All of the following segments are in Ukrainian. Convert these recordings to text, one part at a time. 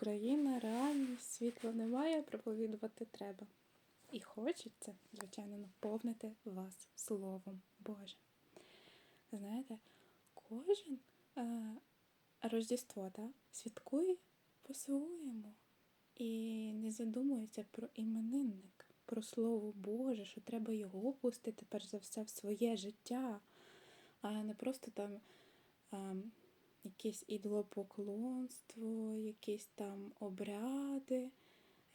Україна, реальність, світла немає, проповідувати треба. І хочеться, звичайно, наповнити вас Словом Божим. Знаєте, кожен е, Рождество так, святкує по-своєму і не задумується про іменинник, про Слово Боже, що треба його пустити перш за все в своє життя, а не просто там е, якесь ідолопоклонство, якісь там обряди,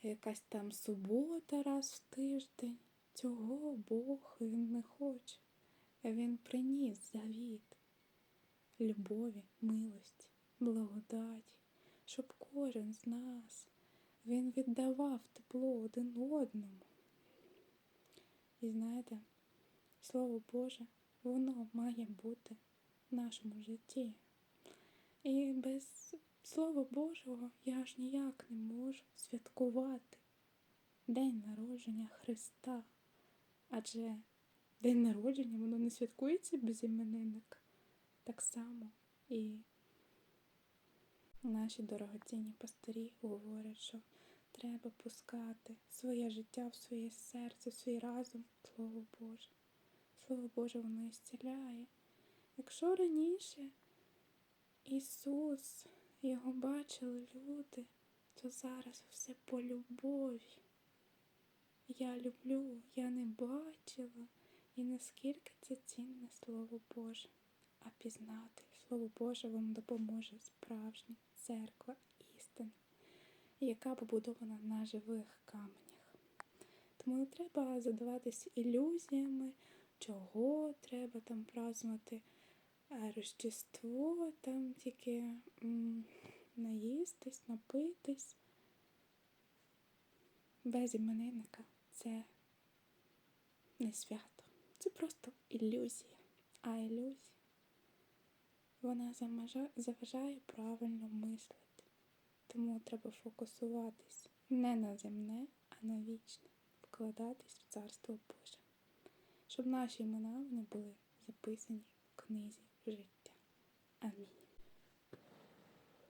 якась там субота раз в тиждень. Цього Бог він не хоче. Він приніс завіт любові, милості, благодаті, щоб кожен з нас він віддавав тепло один одному. І знаєте, Слово Боже, воно має бути в нашому житті. І без Слова Божого я ж ніяк не можу святкувати День народження Христа. Адже день народження воно не святкується без іменинника. Так само і наші дорогоцінні пастирі говорять, що треба пускати своє життя в своє серце, в свій разум, Слово Боже. Слово Боже, воно ісціляє. Якщо раніше Ісус, його бачили люди, то зараз все по любові. Я люблю, я не бачила, і наскільки це цінне Слово Боже. А пізнати Слово Боже вам допоможе справжня церква істини, яка побудована на живих каменях. Тому не треба задаватись ілюзіями, чого треба там празднувати а Рождество, там тільки наїстись, напитись. Без іменинника це не свято. Це просто ілюзія. А ілюзія вона заважає правильно мислити. Тому треба фокусуватись не на земне, а на вічне, вкладатись в Царство Боже, щоб наші імена вони були записані книзі життя. Амінь.